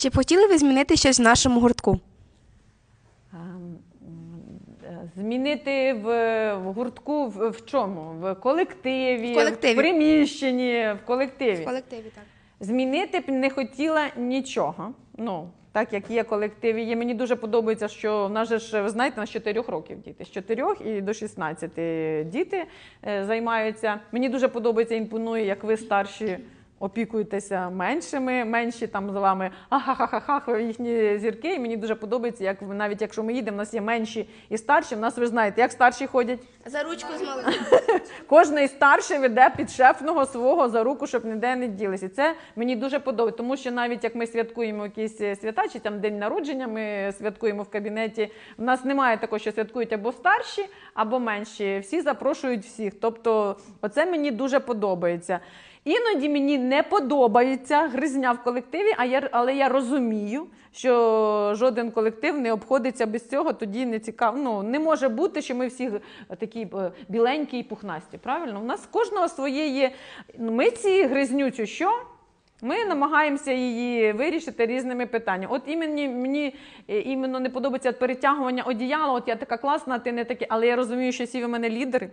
Чи б хотіли ви змінити щось в нашому гуртку? Змінити в, в гуртку в, в чому? В колективі, В колективі. в приміщенні, в колективі. колективі, так. Змінити б не хотіла нічого. Ну, так як є колективи, є. Мені дуже подобається, що в нас же ж, ви знаєте, на 4 років діти. З 4 і до 16 діти е, займаються. Мені дуже подобається, імпонує, як ви старші. Опікуєтеся меншими, менші там з вами ахахахах їхні зірки. І мені дуже подобається, як навіть якщо ми їдемо, у нас є менші і старші. В нас ви знаєте, як старші ходять. За ручку з малим. Кожний старший веде підшефного свого за руку, щоб ніде не ділися. І це мені дуже подобається, тому що навіть як ми святкуємо якісь е, свята, чи там день народження, ми святкуємо в кабінеті. У нас немає такого, що святкують або старші, або менші. Всі запрошують всіх. Тобто, оце мені дуже подобається. Іноді мені не подобається гризня в колективі, а я, але я розумію, що жоден колектив не обходиться без цього, тоді не цікаво. Ну, не може бути, що ми всі такі е, біленькі і пухнасті. Правильно? У нас кожного своє є. Ми ці гризню цю що? Ми намагаємося її вирішити різними питаннями. От імені, мені е, іменно не подобається перетягування одіяла. От я така класна, ти не такий. Але я розумію, що всі ви мене лідери.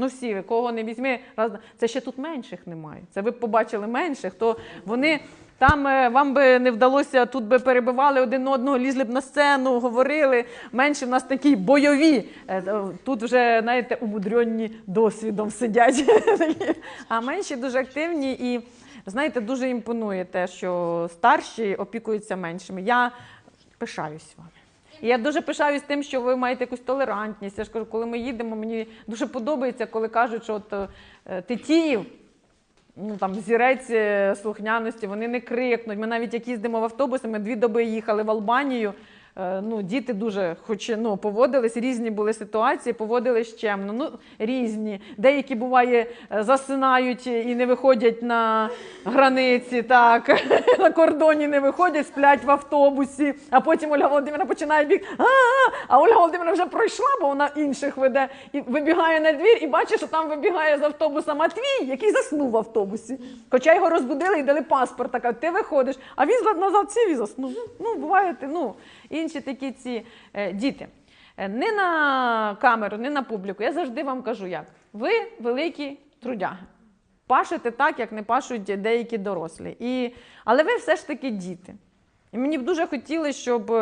Ну, всі кого не візьми, раз це ще тут менших немає. Це ви б побачили менших, то вони там е, вам би не вдалося, тут би перебивали один одного, лізли б на сцену, говорили. Менші в нас такі бойові. Е, е, Тут вже, знаєте, умудренні досвідом сидять. А менші дуже активні і знаєте, дуже імпонує те, що старші опікуються меншими. Я пишаюсь вами. І я дуже пишаюсь тим, що ви маєте якусь толерантність. Я ж кажу, коли ми їдемо, мені дуже подобається, коли кажуть, що от е, Тетіїв, ну там зірець е, слухняності, вони не крикнуть. Ми навіть як їздимо в автобусі, ми дві доби їхали в Албанію. Е, Ну, діти дуже хоч ну, поводились, різні були ситуації, поводились чемно. Ну, різні. Деякі буває е, засинають і не виходять на границі, так на кордоні не виходять, сплять в автобусі. А потім Ольга Володимирівна починає біг. «А-а-а!» А Ольга Володимирівна вже пройшла, бо вона інших веде, і вибігає на двір, і бачить, що там вибігає з автобуса Матвій, який заснув в автобусі. Хоча його розбудили і дали паспорт. така, ти виходиш, а він назад сів і заснув. Ну, буває, ти, ну, інші такі ці е, діти. Е, Не на камеру, не на публіку. Я завжди вам кажу, як. Ви великі трудяги. Пашете так, як не пашуть деякі дорослі. І... Але ви все ж таки діти. І мені б дуже хотілося, щоб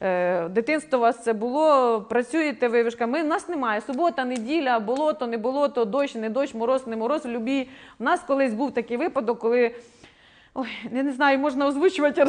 е, дитинство у вас це було, працюєте вивішка. Ми, в нас немає субота, неділя, болото, не болото, дощ, не дощ, мороз, не мороз, любі. У нас колись був такий випадок, коли. Ой, я не знаю, можна озвучувати